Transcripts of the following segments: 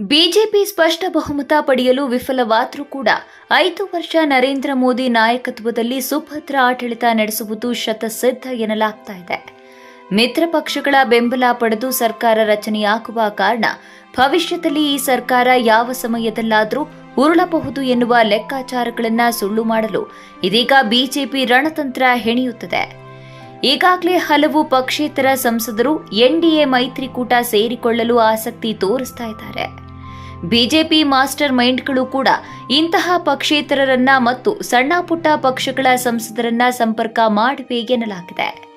BJP ಸ್ಪಷ್ಟ ಬಹುಮತ ಪಡೆಯಲು ವಿಫಲವಾದರೂ ಕೂಡ ಐದು ವರ್ಷ ನರೇಂದ್ರ ಮೋದಿ ನಾಯಕತ್ವದಲ್ಲಿ ಸುಭದ್ರ ಆಡಳಿತ ನಡೆಸುವುದು ಶತಸಿದ್ಧ ಎನ್ನಲಾಗ್ತಾ ಇದೆ. ಮಿತ್ರ ಪಕ್ಷಗಳ ಬೆಂಬಲ ಪಡೆದು ಸರ್ಕಾರ ರಚನೆಯಾಗುವ ಕಾರಣ ಭವಿಷ್ಯದಲ್ಲಿ ಈ ಸರ್ಕಾರ ಯಾವ ಸಮಯದಲ್ಲಾದರೂ ಉರುಳಬಹುದು ಎನ್ನುವ ಲೆಕ್ಕಾಚಾರಗಳನ್ನು ಸುಳ್ಳು ಮಾಡಲು ಇದೀಗ ಬಿಜೆಪಿ ರಣತಂತ್ರ ಹೆಣೆಯುತ್ತದೆ. ಈಗಾಗಲೇ ಹಲವು ಪಕ್ಷೇತರ ಸಂಸದರು ಎನ್ಡಿಎ ಮೈತ್ರಿಕೂಟ ಸೇರಿಕೊಳ್ಳಲು ಆಸಕ್ತಿ ತೋರಿಸ್ತಾ ಇದ್ದಾರೆ. ಬಿಜೆಪಿ ಮಾಸ್ಟರ್ ಮೈಂಡ್ಗಳು ಕೂಡ ಇಂತಹ ಪಕ್ಷೇತರರನ್ನ ಮತ್ತು ಸಣ್ಣ ಪುಟ್ಟ ಪಕ್ಷಗಳ ಸಂಸದರನ್ನ ಸಂಪರ್ಕ ಮಾಡಿವೆ ಎನ್ನಲಾಗಿದೆ.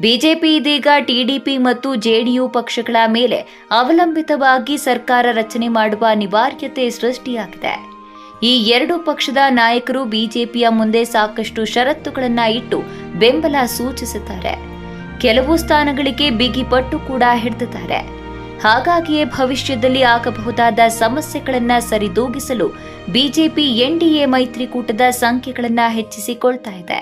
ಬಿಜೆಪಿ ಇದೀಗ ಟಿಡಿಪಿ ಮತ್ತು ಜೆಡಿಯು ಪಕ್ಷಗಳ ಮೇಲೆ ಅವಲಂಬಿತವಾಗಿ ಸರ್ಕಾರ ರಚನೆ ಮಾಡುವ ಅನಿವಾರ್ಯತೆ ಸೃಷ್ಟಿಯಾಗಿದೆ. ಈ ಎರಡು ಪಕ್ಷದ ನಾಯಕರು ಬಿಜೆಪಿಯ ಮುಂದೆ ಸಾಕಷ್ಟು ಷರತ್ತುಗಳನ್ನು ಇಟ್ಟು ಬೆಂಬಲ ಸೂಚಿಸುತ್ತಾರೆ. ಕೆಲವು ಸ್ಥಾನಗಳಿಗೆ ಬಿಗಿಪಟ್ಟು ಕೂಡ ಹಿಡಿದಿದ್ದಾರೆ. ಹಾಗಾಗಿಯೇ ಭವಿಷ್ಯದಲ್ಲಿ ಆಗಬಹುದಾದ ಸಮಸ್ಯೆಗಳನ್ನು ಸರಿದೂಗಿಸಲು ಬಿಜೆಪಿ ಎನ್ಡಿಎ ಮೈತ್ರಿಕೂಟದ ಸಂಖ್ಯೆಗಳನ್ನು ಹೆಚ್ಚಿಸಿಕೊಳ್ತಾ ಇದೆ.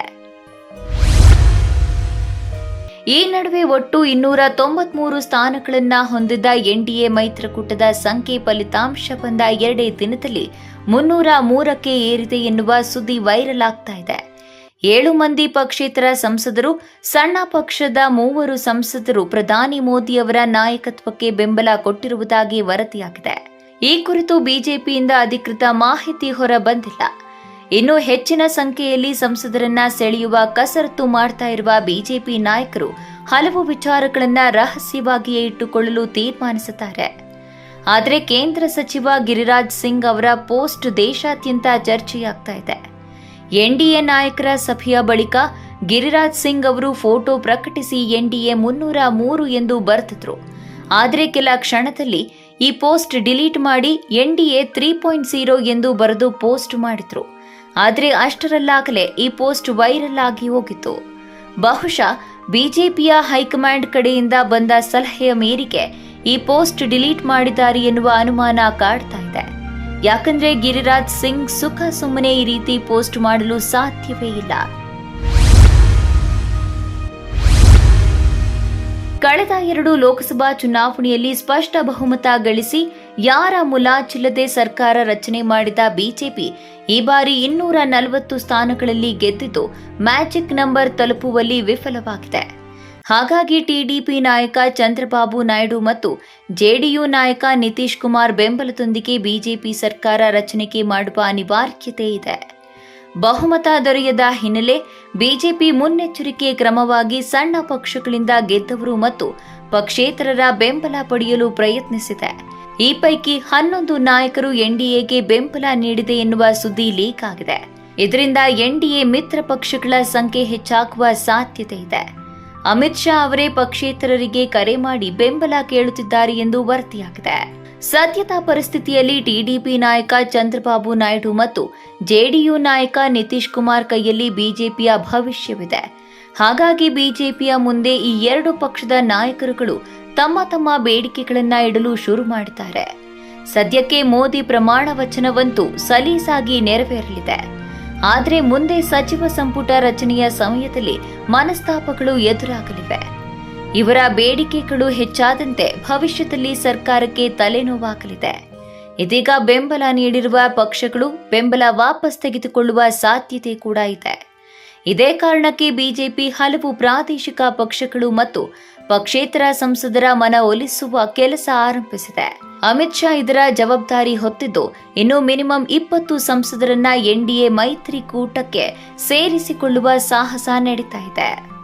ಈ ನಡುವೆ ಒಟ್ಟು ಇನ್ನೂರ ತೊಂಬತ್ಮೂರು ಸ್ಥಾನಗಳನ್ನು ಹೊಂದಿದ್ದ ಎನ್ಡಿಎ ಮೈತ್ರಿಕೂಟದ ಸಂಖ್ಯೆ ಫಲಿತಾಂಶ ಬಂದ ಎರಡೇ ದಿನದಲ್ಲಿ ಮುನ್ನೂರ ಮೂರಕ್ಕೆ ಏರಿದೆ ಎನ್ನುವ ಸುದ್ದಿ ವೈರಲ್ ಆಗ್ತಾ ಇದೆ. ಏಳು ಮಂದಿ ಪಕ್ಷೇತರ ಸಂಸದರು, ಸಣ್ಣ ಪಕ್ಷದ ಮೂವರು ಸಂಸದರು ಪ್ರಧಾನಿ ಮೋದಿ ಅವರ ನಾಯಕತ್ವಕ್ಕೆ ಬೆಂಬಲ ಕೊಟ್ಟಿರುವುದಾಗಿ ವರದಿಯಾಗಿದೆ. ಈ ಕುರಿತು ಬಿಜೆಪಿಯಿಂದ ಅಧಿಕೃತ ಮಾಹಿತಿ ಹೊರ ಬಂದಿಲ್ಲ ಇನ್ನು ಹೆಚ್ಚಿನ ಸಂಖ್ಯೆಯಲ್ಲಿ ಸಂಸದರನ್ನ ಸೆಳೆಯುವ ಕಸರತ್ತು ಮಾಡ್ತಾ ಇರುವ ಬಿಜೆಪಿ ನಾಯಕರು ಹಲವು ವಿಚಾರಗಳನ್ನ ರಹಸ್ಯವಾಗಿಯೇ ಇಟ್ಟುಕೊಳ್ಳಲು ತೀರ್ಮಾನಿಸುತ್ತಾರೆ. ಆದರೆ ಕೇಂದ್ರ ಸಚಿವ ಗಿರಿರಾಜ್ ಸಿಂಗ್ ಅವರ ಪೋಸ್ಟ್ ದೇಶಾದ್ಯಂತ ಚರ್ಚೆಯಾಗ್ತಾ ಇದೆ. ಎನ್ಡಿಎ ನಾಯಕರ ಸಭೆಯ ಬಳಿಕ ಗಿರಿರಾಜ್ ಸಿಂಗ್ ಅವರು ಫೋಟೋ ಪ್ರಕಟಿಸಿ ಎನ್ಡಿಎ ಮುನ್ನೂರ ಮೂರು ಎಂದು ಬರೆದಿದ್ರು. ಆದರೆ ಕೆಲ ಕ್ಷಣದಲ್ಲಿ ಈ ಪೋಸ್ಟ್ ಡಿಲೀಟ್ ಮಾಡಿ ಎನ್ಡಿಎ ತ್ರೀ ಪಾಯಿಂಟ್ ಝೀರೋ ಎಂದು ಬರೆದು ಪೋಸ್ಟ್ ಮಾಡಿದ್ರು. ಆದರೆ ಅಷ್ಟರಲ್ಲಾಗಲೇ ಈ ಪೋಸ್ಟ್ ವೈರಲ್ ಆಗಿ ಹೋಗಿತ್ತು. ಬಹುಶಃ ಬಿಜೆಪಿಯ ಹೈಕಮಾಂಡ್ ಕಡೆಯಿಂದ ಬಂದ ಸಲಹೆಯ ಮೇರೆಗೆ ಈ ಪೋಸ್ಟ್ ಡಿಲೀಟ್ ಮಾಡಿದ್ದಾರೆ ಎನ್ನುವ ಅನುಮಾನ ಕಾಡ್ತಾ ಇದೆ. ಯಾಕಂದ್ರೆ ಗಿರಿರಾಜ್ ಸಿಂಗ್ ಸುಖ ಸುಮ್ಮನೆ ಈ ರೀತಿ ಪೋಸ್ಟ್ ಮಾಡಲು ಸಾಧ್ಯವೇ ಇಲ್ಲ. ಕಳೆದ ಎರಡು ಲೋಕಸಭಾ ಚುನಾವಣೆಯಲ್ಲಿ ಸ್ಪಷ್ಟ ಬಹುಮತ ಗಳಿಸಿ ಯಾರ ಮುಲಾಚಿಲ್ಲದೆ ಸರ್ಕಾರ ರಚನೆ ಮಾಡಿದ ಬಿಜೆಪಿ ಈ ಬಾರಿ ಇನ್ನೂರ ನಲವತ್ತು ಸ್ಥಾನಗಳಲ್ಲಿ ಗೆದ್ದಿದ್ದು ಮ್ಯಾಜಿಕ್ ನಂಬರ್ ತಲುಪುವಲ್ಲಿ ವಿಫಲವಾಗಿದೆ. ಹಾಗಾಗಿ ಟಿಡಿಪಿ ನಾಯಕ ಚಂದ್ರಬಾಬು ನಾಯ್ಡು ಮತ್ತು ಜೆಡಿಯು ನಾಯಕ ನಿತೀಶ್ ಕುಮಾರ್ ಬೆಂಬಲದೊಂದಿಗೆ ಬಿಜೆಪಿ ಸರ್ಕಾರ ರಚನೆಗೆ ಮಾಡುವ ಅನಿವಾರ್ಯತೆ ಇದೆ. ಬಹುಮತ ದೊರೆಯದ ಹಿನ್ನೆಲೆ ಬಿಜೆಪಿ ಮುನ್ನೆಚ್ಚರಿಕೆ ಕ್ರಮವಾಗಿ ಸಣ್ಣ ಪಕ್ಷಗಳಿಂದ ಗೆದ್ದವರು ಮತ್ತು ಪಕ್ಷೇತರರ ಬೆಂಬಲ ಪಡೆಯಲು ಪ್ರಯತ್ನಿಸಿದೆ. ಈ ಪೈಕಿ ಹನ್ನೊಂದು ನಾಯಕರು ಎನ್ಡಿಎಗೆ ಬೆಂಬಲ ನೀಡಿದೆ ಎನ್ನುವ ಸುದ್ದಿ ಲೀಕ್ ಆಗಿದೆ. ಇದರಿಂದ ಎನ್ಡಿಎ ಮಿತ್ರ ಪಕ್ಷಗಳ ಸಂಖ್ಯೆ ಹೆಚ್ಚಾಗುವ ಸಾಧ್ಯತೆ ಇದೆ. ಅಮಿತ್ ಶಾ ಅವರೇ ಪಕ್ಷೇತರರಿಗೆ ಕರೆ ಮಾಡಿ ಬೆಂಬಲ ಕೇಳುತ್ತಿದ್ದಾರೆ ಎಂದು ವರದಿಯಾಗಿದೆ. ಸದ್ಯದ ಪರಿಸ್ಥಿತಿಯಲ್ಲಿ ಟಿಡಿಪಿ ನಾಯಕ ಚಂದ್ರಬಾಬು ನಾಯ್ಡು ಮತ್ತು ಜೆಡಿಯು ನಾಯಕ ನಿತೀಶ್ ಕುಮಾರ್ ಕೈಯಲ್ಲಿ ಬಿಜೆಪಿಯ ಭವಿಷ್ಯವಿದೆ. ಹಾಗಾಗಿ ಬಿಜೆಪಿಯ ಮುಂದೆ ಈ ಎರಡು ಪಕ್ಷದ ನಾಯಕರುಗಳು ತಮ್ಮ ತಮ್ಮ ಬೇಡಿಕೆಗಳನ್ನ ಇಡಲು ಶುರು ಮಾಡಿದ್ದಾರೆ. ಸದ್ಯಕ್ಕೆ ಮೋದಿ ಪ್ರಮಾಣ ವಚನವಂತೂ ಸಲೀಸಾಗಿ ನೆರವೇರಲಿದೆ. ಆದರೆ ಮುಂದೆ ಸಚಿವ ಸಂಪುಟ ರಚನೆಯ ಸಮಯದಲ್ಲಿ ಮನಸ್ತಾಪಗಳು ಎದುರಾಗಲಿವೆ. ಇವರ ಬೇಡಿಕೆಗಳು ಹೆಚ್ಚಾದಂತೆ ಭವಿಷ್ಯದಲ್ಲಿ ಸರ್ಕಾರಕ್ಕೆ ತಲೆನೋವಾಗಲಿದೆ. ಇದೀಗ ಬೆಂಬಲ ನೀಡಿರುವ ಪಕ್ಷಗಳು ಬೆಂಬಲ ವಾಪಸ್ ತೆಗೆದುಕೊಳ್ಳುವ ಸಾಧ್ಯತೆ ಕೂಡ ಇದೆ. ಇದೇ ಕಾರಣಕ್ಕೆ ಬಿಜೆಪಿ ಹಲವು ಪ್ರಾದೇಶಿಕ ಪಕ್ಷಗಳು ಮತ್ತು ಪಕ್ಷೇತರ ಸಂಸದರ ಮನ ಒಲಿಸುವ ಕೆಲಸ ಆರಂಭಿಸಿದೆ. ಅಮಿತ್ ಶಾ ಇದರ ಜವಾಬ್ದಾರಿ ಹೊತ್ತಿದ್ದು, ಇನ್ನು ಮಿನಿಮಮ್ ಇಪ್ಪತ್ತು ಸಂಸದರನ್ನ ಎನ್ಡಿಎ ಮೈತ್ರಿಕೂಟಕ್ಕೆ ಸೇರಿಸಿಕೊಳ್ಳುವ ಸಾಹಸ ನಡೀತಾ ಇದೆ.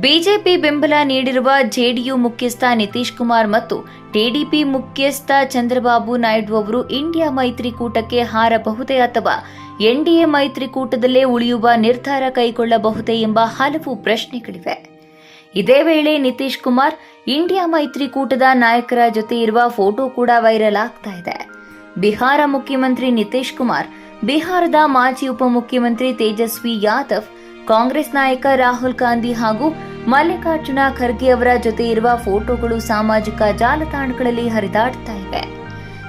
ಬಿಜೆಪಿ ಬೆಂಬಲ ನೀಡಿರುವ ಜೆಡಿಯು ಮುಖ್ಯಸ್ಥ ನಿತೀಶ್ ಕುಮಾರ್ ಮತ್ತು ಟಿಡಿಪಿ ಮುಖ್ಯಸ್ಥ ಚಂದ್ರಬಾಬು ನಾಯ್ಡು ಅವರು ಇಂಡಿಯಾ ಮೈತ್ರಿಕೂಟಕ್ಕೆ ಹಾರಬಹುದೇ ಅಥವಾ ಎನ್ಡಿಎ ಮೈತ್ರಿಕೂಟದಲ್ಲೇ ಉಳಿಯುವ ನಿರ್ಧಾರ ಕೈಗೊಳ್ಳಬಹುದೇ ಎಂಬ ಹಲವು ಪ್ರಶ್ನೆಗಳಿವೆ. ಇದೇ ವೇಳೆ ನಿತೀಶ್ ಕುಮಾರ್, ಇಂಡಿಯಾ ಮೈತ್ರಿಕೂಟದ ನಾಯಕರ ಜೊತೆ ಇರುವ ಫೋಟೋ ಕೂಡ ವೈರಲ್ ಆಗ್ತಾ ಇದೆ. ಬಿಹಾರ ಮುಖ್ಯಮಂತ್ರಿ ನಿತೀಶ್ ಕುಮಾರ್, ಬಿಹಾರದ ಮಾಜಿ ಉಪಮುಖ್ಯಮಂತ್ರಿ ತೇಜಸ್ವಿ ಯಾದವ್, ಕಾಂಗ್ರೆಸ್ ನಾಯಕ ರಾಹುಲ್ ಗಾಂಧಿ ಹಾಗೂ ಮಲ್ಲಿಕಾರ್ಜುನ ಖರ್ಗೆ ಅವರ ಜೊತೆ ಇರುವ ಫೋಟೋಗಳು ಸಾಮಾಜಿಕ ಜಾಲತಾಣಗಳಲ್ಲಿ ಹರಿದಾಡ್ತಾ ಇವೆ.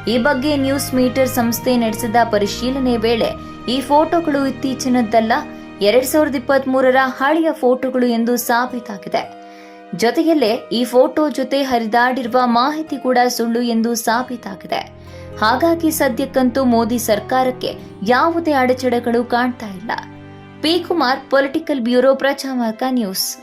ಈ ಬಗ್ಗೆ ನ್ಯೂಸ್ ಮೀಟರ್ ಸಂಸ್ಥೆ ನಡೆಸಿದ ಪರಿಶೀಲನೆ ವೇಳೆ ಈ ಫೋಟೋಗಳು ಇತ್ತೀಚಿನದ್ದಲ್ಲ, ಎರಡ್ ಸಾವಿರದ ಇಪ್ಪತ್ತ್ ಮೂರರ ಹಳೆಯ ಫೋಟೋಗಳು ಎಂದು ಸಾಬೀತಾಗಿದೆ. ಜೊತೆಯಲ್ಲೇ ಈ ಫೋಟೋ ಜೊತೆ ಹರಿದಾಡಿರುವ ಮಾಹಿತಿ ಕೂಡ ಸುಳ್ಳು ಎಂದು ಸಾಬೀತಾಗಿದೆ. ಹಾಗಾಗಿ ಸದ್ಯಕ್ಕಂತೂ ಮೋದಿ ಸರ್ಕಾರಕ್ಕೆ ಯಾವುದೇ ಅಡೆತಡೆಗಳು ಕಾಣ್ತಾ ಇಲ್ಲ. ಪಿ ಕುಮಾರ್ ಪೊಲಿಟಿಕಲ್ ಬ್ಯೂರೋ ಪ್ರಚಾಮಕ ನ್ಯೂಸ್.